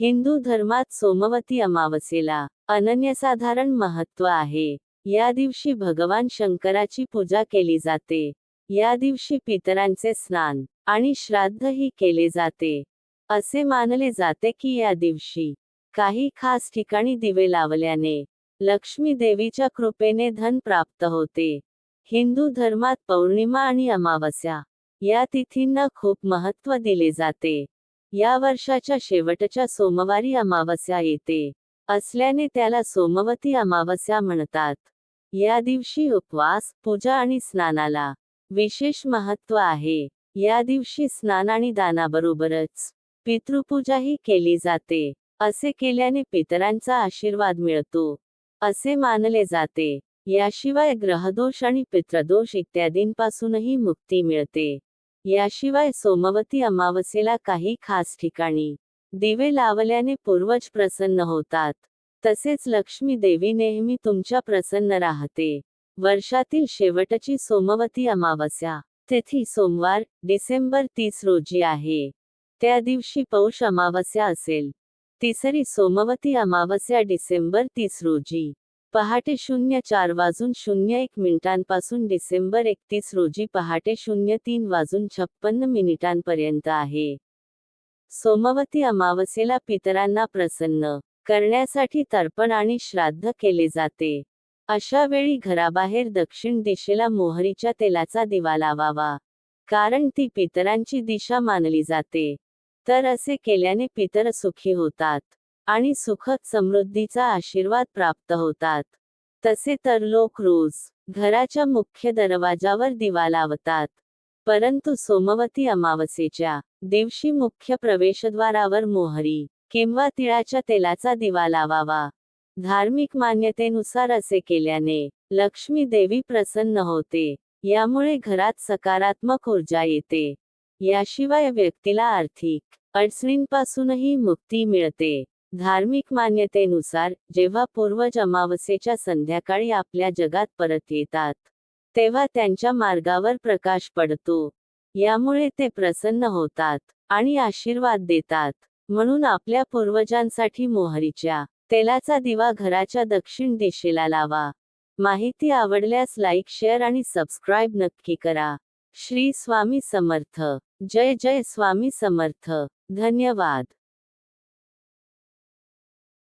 हिंदू धर्मात सोमवती अमावस्येला अनन्यसाधारण महत्त्व आहे. या दिवशी भगवान शंकराची पूजा केली जाते. या दिवशी पितरांचे स्नान आणि श्राद्धही केले जाते. असे मानले जाते की या दिवशी काही खास ठिकाणी दिवे लावल्याने लक्ष्मी देवीच्या कृपेने धन प्राप्त होते. हिंदू धर्मात पौर्णिमा आणि अमावस्या या तिथींना खूप महत्त्व दिले जाते. या वर्षाच्या शेवटच्या सोमवारी अमावस्या येते. असल्याने त्याला सोमवती अमावस्या म्हणतात. या दिवशी उपवास पूजा आणि स्नानाला विशेष महत्त्व आहे. या दिवशी स्नान आणि दानाबरोबरच पितृपूजाही केली जाते. असे केल्याने पितरांचा आशीर्वाद मिळतो. असे मानले जाते. याशिवाय ग्रहदोष आणि पितृदोष इत्यादींपासूनही मुक्ती मिळते. याशिवाय सोमवती अमावस्येला काही खास ठिकाणी. दिवे लावल्याने पूर्वज प्रसन्न होतात. तसेच लक्ष्मी देवी नेहमी तुमच्या प्रसन्न राहते. वर्षातील शेवटची सोमवती अमावस्या. तिथी सोमवार डिसेंबर तीस रोजी आहे. त्या दिवशी पौष अमावस्या असेल. तिसरी सोमवती अमावस्या डिसेंबर तीस रोजी. पहाटे शून्य चार वाजून शून्य एक मिनिटांपासून डिसेंबर एकतीस रोजी पहाटे शून्य तीन वाजून छप्पन्न मिनिटांपर्यंत आहे. सोमवती अमावस्येला पितरांना प्रसन्न करण्यासाठी तर्पण आणि श्राद्ध केले जाते. अशा वेळी घराबाहेर दक्षिण दिशेला मोहरीच्या तेलाचा दिवा लावावा कारण ती पितरांची दिशा मानली जाते. तर असे केल्याने पितर सुखी होतात. आणि सुखद समृद्धीचा आशीर्वाद प्राप्त होतात. तसे तर लोक रोज घराच्या मुख्य दरवाजावर दिवा लावतात. परंतु सोमवती अमावस्येच्या दिवशी मुख्य प्रवेशद्वारावर मोहरी किंवा तिळाच्या तेलाचा दिवा लावावा. धार्मिक मान्यतेनुसार असे केल्याने लक्ष्मी देवी प्रसन्न होते यामुळे घरात सकारात्मक ऊर्जा येते. याशिवाय व्यक्तीला आर्थिक अडचणींपासूनही मुक्ती मिळते. धार्मिक मान्यतेनुसार जेव्हा पूर्वज अमावस्येच्या संध्याकाळी आपल्या जगात परत येतात तेव्हा त्यांच्या मार्गावर प्रकाश पडतो. यामुळे ते प्रसन्न होतात आणि आशीर्वाद देतात. म्हणून आपल्या पूर्वजांसाठी मोहरीच्या तेलाचा दिवा घराच्या दक्षिण दिशेला लावा. माहिती आवडल्यास लाईक शेअर आणि सबस्क्राईब नक्की करा. श्री स्वामी समर्थ. जय जय स्वामी समर्थ. धन्यवाद.